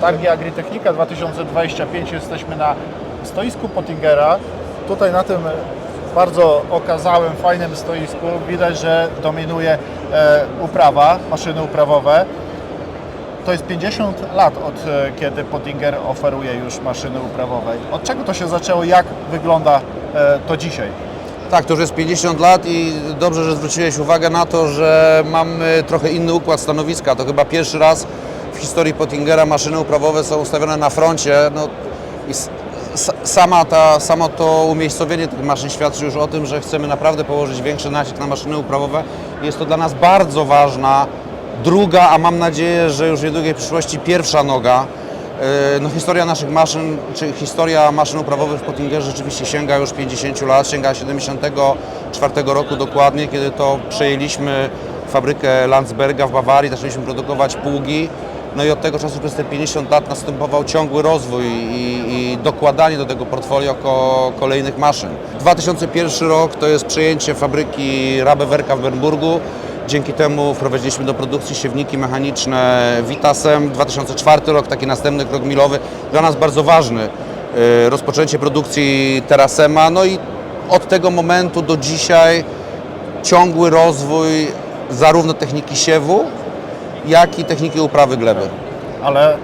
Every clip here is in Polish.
Targi Agritechnika 2025. Jesteśmy na stoisku Pottingera. Tutaj na tym bardzo okazałym, fajnym stoisku widać, że dominuje e, uprawa, maszyny uprawowe. To jest 50 lat od e, kiedy Pottinger oferuje już maszyny uprawowe. Od czego to się zaczęło? Jak wygląda e, to dzisiaj? Tak, to już jest 50 lat i dobrze, że zwróciłeś uwagę na to, że mamy trochę inny układ stanowiska. To chyba pierwszy raz w historii Pottingera maszyny uprawowe są ustawione na froncie. No, i sama ta, samo to umiejscowienie tych maszyn świadczy już o tym, że chcemy naprawdę położyć większy nacisk na maszyny uprawowe. Jest to dla nas bardzo ważna druga, a mam nadzieję, że już w niedługiej przyszłości pierwsza noga E, No, historia naszych maszyn, czy historia maszyn uprawowych w Pottingerze rzeczywiście sięga już 50 lat, sięga 74 roku dokładnie, kiedy to przejęliśmy fabrykę Landsberga w Bawarii, zaczęliśmy produkować pługi. No i od tego czasu przez te 50 lat następował ciągły rozwój i, i dokładanie do tego portfolio ko, kolejnych maszyn. 2001 rok to jest przejęcie fabryki Rabewerka w Bernburgu. Dzięki temu wprowadziliśmy do produkcji siewniki mechaniczne Vitasem. 2004 rok, taki następny krok milowy, dla nas bardzo ważny. Yy, Rozpoczęcie produkcji Terasema. No i od tego momentu do dzisiaj ciągły rozwój zarówno techniki siewu, jak i techniki uprawy gleby. ale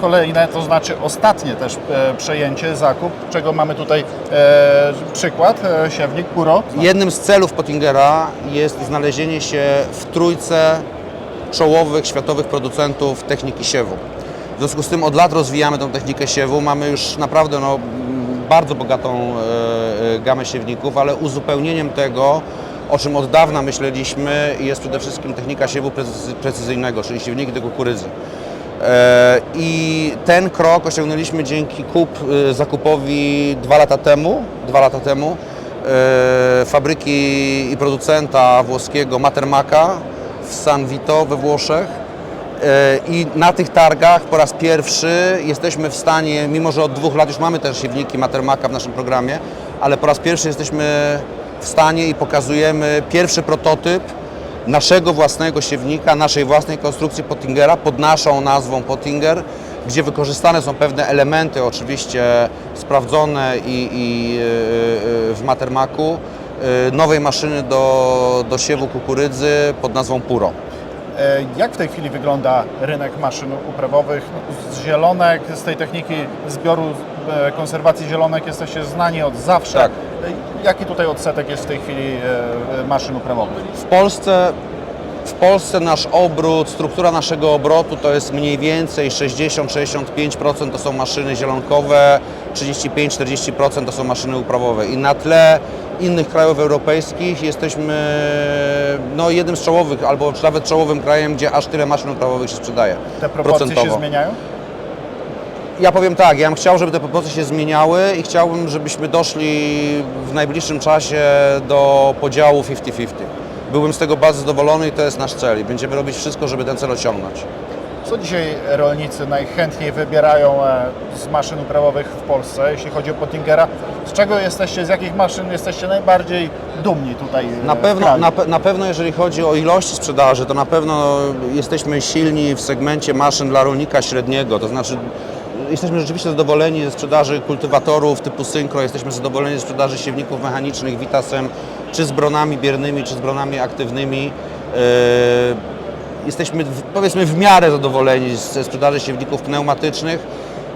kolejne, to znaczy ostatnie też e, przejęcie, zakup, czego mamy tutaj e, przykład, e, siewnik Puro. Jednym z celów Pottingera jest znalezienie się w trójce czołowych światowych producentów techniki siewu. W związku z tym od lat rozwijamy tą technikę siewu. Mamy już naprawdę no, bardzo bogatą e, e, gamę siewników, ale uzupełnieniem tego, o czym od dawna myśleliśmy, jest przede wszystkim technika siewu precy- precyzyjnego, czyli siewniki do kukurydzy. E, I ten krok osiągnęliśmy dzięki kup, e, zakupowi dwa lata temu, dwa lata temu e, fabryki i producenta włoskiego Matermaka w San Vito we Włoszech. E, I na tych targach po raz pierwszy jesteśmy w stanie, mimo że od dwóch lat już mamy też siewniki Matermaka w naszym programie, ale po raz pierwszy jesteśmy w stanie i pokazujemy pierwszy prototyp naszego własnego siewnika, naszej własnej konstrukcji Pottingera pod naszą nazwą Pottinger, gdzie wykorzystane są pewne elementy oczywiście sprawdzone i, i e, e, w Matermaku e, nowej maszyny do, do siewu kukurydzy pod nazwą Puro. Jak w tej chwili wygląda rynek maszyn uprawowych? No, Z zielonek, z tej techniki zbioru konserwacji zielonek jesteście znani od zawsze. Tak. Jaki tutaj odsetek jest w tej chwili e, e, maszyn uprawowych? W Polsce, w Polsce nasz obrót, struktura naszego obrotu to jest mniej więcej 60-65% to są maszyny zielonkowe, 35-40% to są maszyny uprawowe. I na tle innych krajów europejskich jesteśmy no, jednym z czołowych, albo nawet czołowym krajem, gdzie aż tyle maszyn uprawowych się sprzedaje Te proporcje się procentowo. zmieniają? Ja powiem tak, ja bym chciał, żeby te proporcje się zmieniały i chciałbym, żebyśmy doszli w najbliższym czasie do podziału 50-50. Byłbym z tego bardzo zadowolony i to jest nasz cel i będziemy robić wszystko, żeby ten cel osiągnąć. Co dzisiaj rolnicy najchętniej wybierają e, z maszyn uprawowych w Polsce, jeśli chodzi o Pottingera? Z czego jesteście, z jakich maszyn jesteście najbardziej dumni tutaj e, Na pewno, na, pe- na pewno jeżeli chodzi o ilości sprzedaży, to na pewno jesteśmy silni w segmencie maszyn dla rolnika średniego, to znaczy jesteśmy rzeczywiście zadowoleni ze sprzedaży kultywatorów typu Synchro, jesteśmy zadowoleni ze sprzedaży siewników mechanicznych Vitasem, czy z bronami biernymi, czy z bronami aktywnymi. Yy, jesteśmy powiedzmy w miarę zadowoleni ze sprzedaży siewników pneumatycznych.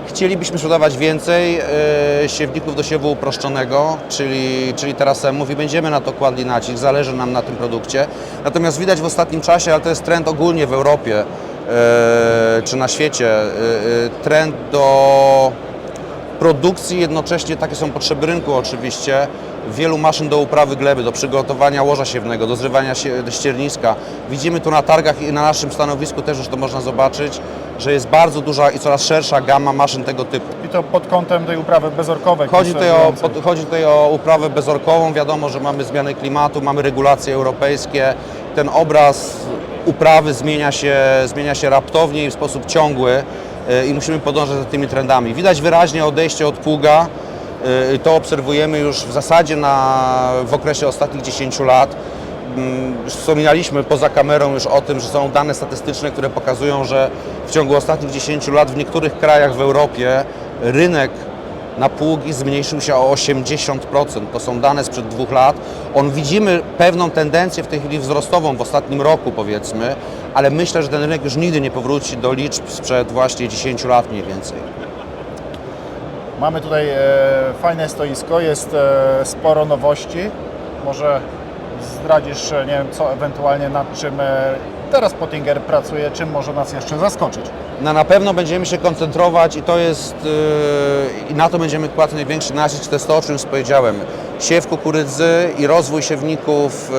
Chcielibyśmy sprzedawać więcej e, siewników do siewu uproszczonego, czyli, czyli terasemów i będziemy na to kładli nacisk, zależy nam na tym produkcie. Natomiast widać w ostatnim czasie, ale to jest trend ogólnie w Europie e, czy na świecie, e, e, trend do produkcji, jednocześnie takie są potrzeby rynku oczywiście, wielu maszyn do uprawy gleby, do przygotowania łoża siewnego, do zrywania ścierniska. Widzimy tu na targach i na naszym stanowisku też już to można zobaczyć, że jest bardzo duża i coraz szersza gama maszyn tego typu. I to pod kątem tej uprawy bezorkowej. Chodzi tutaj, o, pod, chodzi tutaj o uprawę bezorkową. Wiadomo, że mamy zmiany klimatu, mamy regulacje europejskie. Ten obraz uprawy zmienia się, zmienia się raptownie i w sposób ciągły e, i musimy podążać za tymi trendami. Widać wyraźnie odejście od pługa. e, To obserwujemy już w zasadzie na, w okresie ostatnich 10 lat. mm, wspominaliśmy poza kamerą już o tym, że są dane statystyczne, które pokazują, że w ciągu ostatnich 10 lat w niektórych krajach w Europie rynek na pługi zmniejszył się o 80%. To są dane sprzed dwóch lat. On widzimy pewną tendencję w tej chwili wzrostową w ostatnim roku powiedzmy, ale myślę, że ten rynek już nigdy nie powróci do liczb sprzed właśnie 10 lat mniej więcej. Mamy tutaj e, fajne stoisko, jest e, sporo nowości. Może zdradzisz, e, nie wiem, co ewentualnie nad czym e, teraz Pottinger pracuje, czym może nas jeszcze zaskoczyć. Na, na pewno będziemy się koncentrować i to jest, yy, i na to będziemy kładli największy nacisk, to jest to, o czym powiedziałem. Siew kukurydzy i rozwój siewników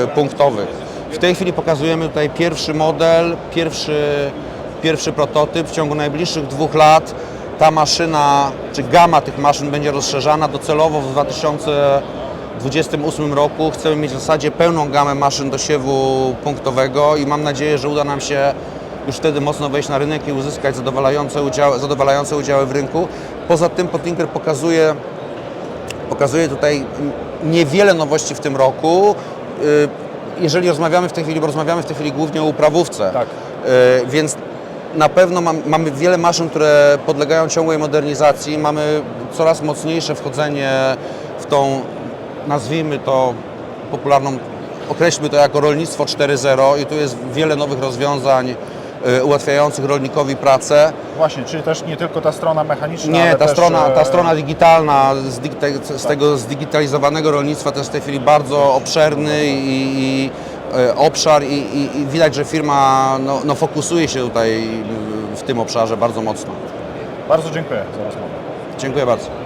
yy, punktowych. W tej chwili pokazujemy tutaj pierwszy model, pierwszy, pierwszy prototyp. W ciągu najbliższych dwóch lat ta maszyna, czy gama tych maszyn będzie rozszerzana. Docelowo w 2028 roku chcemy mieć w zasadzie pełną gamę maszyn do siewu punktowego i mam nadzieję, że uda nam się już wtedy mocno wejść na rynek i uzyskać zadowalające udziały, zadowalające udziały w rynku. Poza tym Pottinker pokazuje, pokazuje tutaj niewiele nowości w tym roku. Y, Jeżeli rozmawiamy w tej chwili, bo rozmawiamy w tej chwili głównie o uprawówce, Tak. Y, więc na pewno mam, mamy wiele maszyn, które podlegają ciągłej modernizacji. Mamy coraz mocniejsze wchodzenie w tą, nazwijmy to popularną, określmy to jako rolnictwo 4.0 i tu jest wiele nowych rozwiązań ułatwiających rolnikowi pracę. Właśnie, czyli też nie tylko ta strona mechaniczna, Nie, ta też, strona, e, ta strona digitalna z, digita- z tego zdigitalizowanego rolnictwa to jest w tej chwili bardzo obszerny i, i e, obszar i, i, i widać, że firma no, no, fokusuje się tutaj w tym obszarze bardzo mocno. Bardzo dziękuję za rozmowę. Dziękuję bardzo.